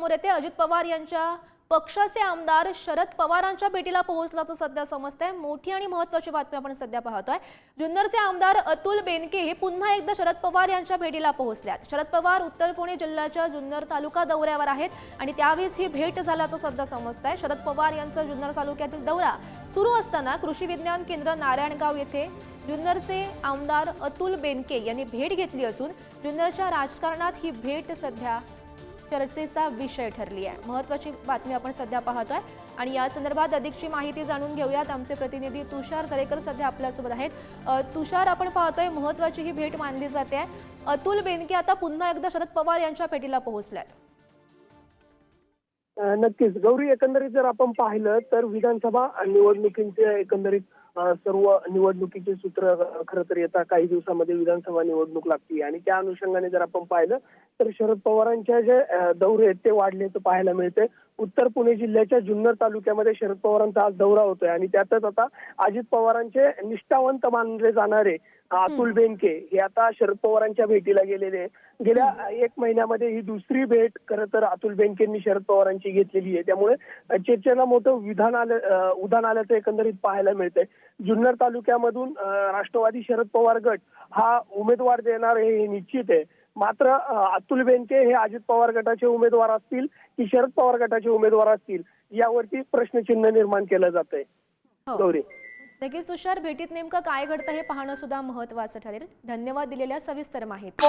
समोर येते. अजित पवार यांच्या पक्षाचे आमदार शरद पवारांच्या भेटीला पोहोचल्याचं सध्या समजतंय. मोठी आणि महत्वाची बातमी आपण सध्या पाहतोय. जुन्नरचे आमदार अतुल बेनके हे पुन्हा एकदा शरद पवार यांच्या भेटीला पोहोचल्यात. शरद पवार उत्तर पुणे जिल्ह्याच्या जुन्नर तालुका दौऱ्यावर आहेत आणि त्यावेळेस ही भेट झाल्याचं सध्या समजतंय. शरद पवार यांचा जुन्नर तालुक्यातील दौरा सुरू असताना कृषी विज्ञान केंद्र नारायणगाव येथे जुन्नरचे आमदार अतुल बेनके यांनी भेट घेतली असून जुन्नरच्या राजकारणात ही भेट सध्या चर्चेचा विषय ठरली आहे. महत्वाची बातमी आपण सध्या पाहतोय. आणि या संदर्भात अधिकची माहिती जाणून घेऊयात. आमचे प्रतिनिधी तुषार जरेकर सध्या आपल्यासोबत आहेत. तुषार आपण पाहतोय महत्वाची ही भेट मानली जाते. अतुल बेनके आता पुन्हा एकदा शरद पवार यांच्या भेटीला पोहोचल्यात. नक्कीच. गौरी एकंदरीत जर आपण पाहिलं तर विधानसभा निवडणुकींचे एकंदरीत सर्व निवडणुकीचे सूत्र खरं तर येता काही दिवसामध्ये विधानसभा निवडणूक लागते. आणि त्या अनुषंगाने जर आपण पाहिलं तर शरद पवारांच्या जे दौरे आहेत ते वाढल्याचं पाहायला मिळतंय. उत्तर पुणे जिल्ह्याच्या जुन्नर तालुक्यामध्ये शरद पवारांचा आज दौरा होतोय. आणि त्यातच आता अजित पवारांचे निष्ठावंत मानले जाणारे अतुल बेनके हे आता शरद पवारांच्या भेटीला गेलेले. गेल्या एक महिन्यामध्ये ही दुसरी भेट खरं तर अतुल बेनकेंनी शरद पवारांची घेतलेली आहे. त्यामुळे चर्चेला मोठं विधान आलं उधाण आल्याचं एकंदरीत पाहायला मिळतंय. जुन्नर तालुक्यामधून राष्ट्रवादी शरद पवार गट हा उमेदवार देणार हे निश्चित आहे. मात्र अतुल बेनके हे अजित पवार गटाचे उमेदवार असतील की शरद पवार गटाचे उमेदवार असतील यावरती प्रश्नचिन्ह निर्माण केलं जात आहे हो. गौरी. नक्कीच तुषार भेटीत नेमकं काय घडतं हे पाहणं सुद्धा महत्वाचं ठरेल. धन्यवाद दिलेल्या सविस्तर माहिती.